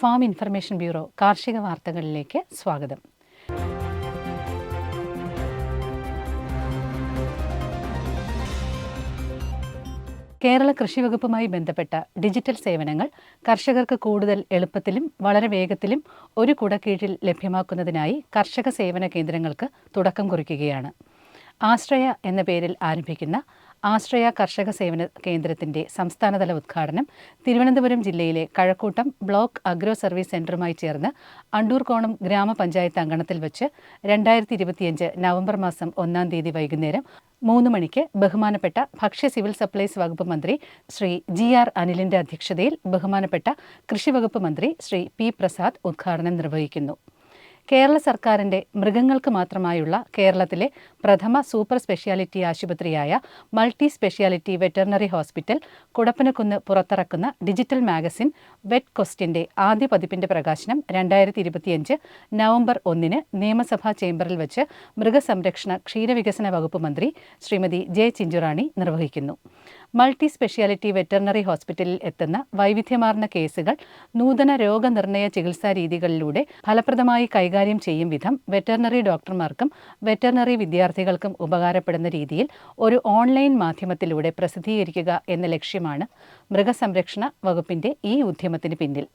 Farm information bureau കാർഷിക വാർത്തകളിലേക്ക് സ്വാഗതം. കേരള കൃഷി വകുപ്പുമായി ബന്ധപ്പെട്ട ഡിജിറ്റൽ സേവനങ്ങൾ കർഷകർക്ക് കൂടുതൽ എളുപ്പത്തിലും വളരെ വേഗത്തിലും ഒരു കുടക്കീഴിൽ ലഭ്യമാക്കുന്നതിനായി കർഷക സേവന കേന്ദ്രങ്ങൾക്ക് തുടക്കം കുറിക്കുകയാണ്. ആശ്രയ എന്ന പേരിൽ ആരംഭിക്കുന്ന ആശ്രയ കർഷക സേവന കേന്ദ്രത്തിന്റെ സംസ്ഥാനതല ഉദ്ഘാടനം തിരുവനന്തപുരം ജില്ലയിലെ കഴക്കൂട്ടം ബ്ലോക്ക് അഗ്രോ സർവീസ് സെന്ററുമായി ചേർന്ന് അണ്ടൂർകോണം ഗ്രാമപഞ്ചായത്ത് അങ്കണത്തിൽ വെച്ച് രണ്ടായിരത്തി ഇരുപത്തിയഞ്ച് നവംബർ മാസം ഒന്നാം തീയതി വൈകുന്നേരം മൂന്ന് മണിക്ക് ബഹുമാനപ്പെട്ട ഭക്ഷ്യ സിവിൽ സപ്ലൈസ് വകുപ്പ് മന്ത്രി ശ്രീ ജി ആർ അനിലിന്റെ അധ്യക്ഷതയിൽ ബഹുമാനപ്പെട്ട കൃഷി വകുപ്പ് മന്ത്രി ശ്രീ പി പ്രസാദ് ഉദ്ഘാടനം നിർവഹിക്കുന്നു കേരള സർക്കാരിന്റെ മൃഗങ്ങൾക്ക് മാത്രമായുള്ള കേരളത്തിലെ പ്രഥമ super speciality ആശുപത്രിയായ multi speciality veterinary hospital Kudappanakunnu പുറത്തിറക്കുന്ന ഡിജിറ്റൽ മാഗസിൻ വെറ്റ് കൊസ്റ്റിന്റെ ആദ്യ പതിപ്പിന്റെ പ്രകാശനം രണ്ടായിരത്തി ഇരുപത്തിയഞ്ച് നവംബർ ഒന്നിന് നിയമസഭാ ചേംബറിൽ വെച്ച് മൃഗസംരക്ഷണ ക്ഷീരവികസന വകുപ്പ് മന്ത്രി ശ്രീമതി ജെ ചിഞ്ചുറാണി നിർവഹിക്കുന്നു. മൾട്ടി സ്പെഷ്യാലിറ്റി വെറ്ററിനറി ഹോസ്പിറ്റലിൽ എത്തുന്ന വൈവിധ്യമാർന്ന കേസുകൾ നൂതന രോഗനിർണയ ചികിത്സാ രീതികളിലൂടെ ഫലപ്രദമായി കൈകാര്യം ചെയ്യും വിധം വെറ്ററിനറി ഡോക്ടർമാർക്കും വെറ്ററിനറി വിദ്യാർത്ഥികൾക്കും ഉപകാരപ്പെടുന്ന രീതിയിൽ ഒരു ഓൺലൈൻ മാധ്യമത്തിലൂടെ പ്രസിദ്ധീകരിക്കുക എന്ന ലക്ഷ്യമാണ് മൃഗസംരക്ഷണ വകുപ്പിന്റെ ഈ ഉദ്യമത്തിന് പിന്നിൽ.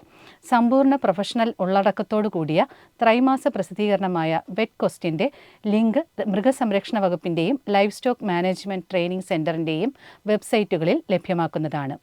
സമ്പൂർണ പ്രൊഫഷണൽ ഉള്ളടക്കത്തോടു കൂടിയ ത്രൈമാസ പ്രസിദ്ധീകരണമായ വെറ്റ് ക്വസ്റ്റിന്റെ ലിങ്ക് മൃഗസംരക്ഷണ വകുപ്പിന്റെയും ലൈഫ് സ്റ്റോക്ക് മാനേജ്മെന്റ് ട്രെയിനിംഗ് സെന്ററിന്റെയും വെബ്സൈറ്റുകളിൽ ലഭ്യമാക്കുന്നതാണ്.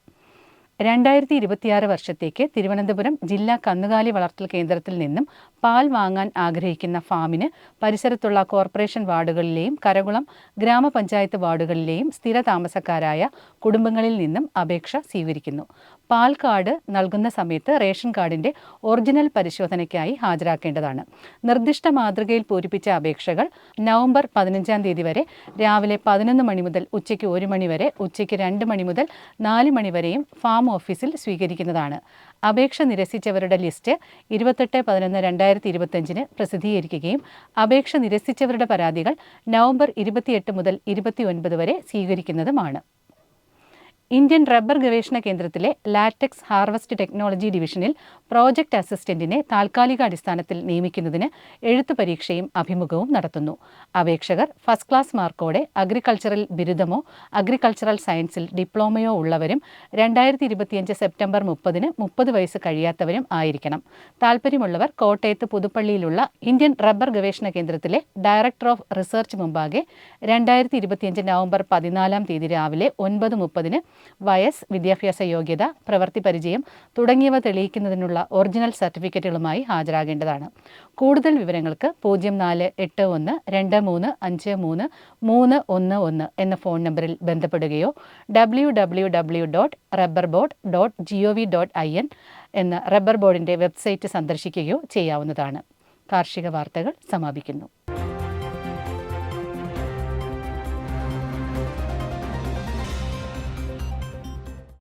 രണ്ടായിരത്തി ഇരുപത്തിയാറ് വർഷത്തേക്ക് തിരുവനന്തപുരം ജില്ലാ കന്നുകാലി വളർത്തൽ കേന്ദ്രത്തിൽ നിന്നും പാൽ വാങ്ങാൻ ആഗ്രഹിക്കുന്ന ഫാമിന് പരിസരത്തുള്ള കോർപ്പറേഷൻ വാർഡുകളിലെയും കരകുളം ഗ്രാമപഞ്ചായത്ത് വാർഡുകളിലെയും സ്ഥിര താമസക്കാരായ കുടുംബങ്ങളിൽ നിന്നും അപേക്ഷ സ്വീകരിക്കുന്നു. പാൽ കാർഡ് നൽകുന്ന സമയത്ത് റേഷൻ കാർഡിന്റെ ഒറിജിനൽ പരിശോധനയ്ക്കായി ഹാജരാക്കേണ്ടതാണ്. നിർദ്ദിഷ്ട മാതൃകയിൽ പൂരിപ്പിച്ച അപേക്ഷകൾ നവംബർ പതിനഞ്ചാം തീയതി വരെ രാവിലെ പതിനൊന്ന് മണി മുതൽ ഉച്ചയ്ക്ക് ഒരു മണി വരെ ഉച്ചയ്ക്ക് രണ്ട് മണി മുതൽ നാല് മണി വരെയും ഫാം ഓഫീസിൽ സ്വീകരിക്കുന്നതാണ്. അപേക്ഷ നിരസിച്ചവരുടെ ലിസ്റ്റ് ഇരുപത്തെട്ട് പതിനൊന്ന് രണ്ടായിരത്തി ഇരുപത്തഞ്ചിന് പ്രസിദ്ധീകരിക്കുകയും അപേക്ഷ നിരസിച്ചവരുടെ പരാതികൾ നവംബർ ഇരുപത്തിയെട്ട് മുതൽ ഇരുപത്തിയൊൻപത് വരെ സ്വീകരിക്കുന്നതുമാണ്. ഇന്ത്യൻ റബ്ബർ ഗവേഷണ കേന്ദ്രത്തിലെ ലാറ്റക്സ് ഹാർവസ്റ്റ് ടെക്നോളജി ഡിവിഷനിൽ പ്രോജക്ട് അസിസ്റ്റന്റിനെ താൽക്കാലിക അടിസ്ഥാനത്തിൽ നിയമിക്കുന്നതിന് എഴുത്തു പരീക്ഷയും അഭിമുഖവും നടത്തുന്നു. അപേക്ഷകർ ഫസ്റ്റ് ക്ലാസ് മാർക്കോടെ അഗ്രികൾച്ചറൽ ബിരുദമോ അഗ്രികൾച്ചറൽ സയൻസിൽ ഡിപ്ലോമയോ ഉള്ളവരും രണ്ടായിരത്തി ഇരുപത്തിയഞ്ച് സെപ്റ്റംബർ മുപ്പതിന് മുപ്പത് വയസ്സ് കഴിയാത്തവരും ആയിരിക്കണം. താൽപ്പര്യമുള്ളവർ കോട്ടയത്ത് പുതുപ്പള്ളിയിലുള്ള ഇന്ത്യൻ റബ്ബർ ഗവേഷണ കേന്ദ്രത്തിലെ ഡയറക്ടർ ഓഫ് റിസർച്ച് മുമ്പാകെ രണ്ടായിരത്തി ഇരുപത്തിയഞ്ച് നവംബർ പതിനാലാം തീയതി രാവിലെ ഒൻപത് മുപ്പതിന് വയസ് വിദ്യാഭ്യാസ യോഗ്യത പ്രവൃത്തി പരിചയം തുടങ്ങിയവ തെളിയിക്കുന്നതിനുള്ള ഒറിജിനൽ സർട്ടിഫിക്കറ്റുകളുമായി ഹാജരാകേണ്ടതാണ്. കൂടുതൽ വിവരങ്ങൾക്ക് പൂജ്യം നാല് എട്ട് ഒന്ന് രണ്ട് മൂന്ന് അഞ്ച് മൂന്ന് മൂന്ന് ഒന്ന് ഒന്ന് എന്ന ഫോൺ നമ്പറിൽ ബന്ധപ്പെടുകയോ W W W dot rubber board dot G O V dot I N എന്ന റബ്ബർ ബോർഡിന്റെ വെബ്സൈറ്റ് സന്ദർശിക്കുകയോ ചെയ്യാവുന്നതാണ്. കാർഷിക വാർത്തകൾ സമാപിക്കുന്നു.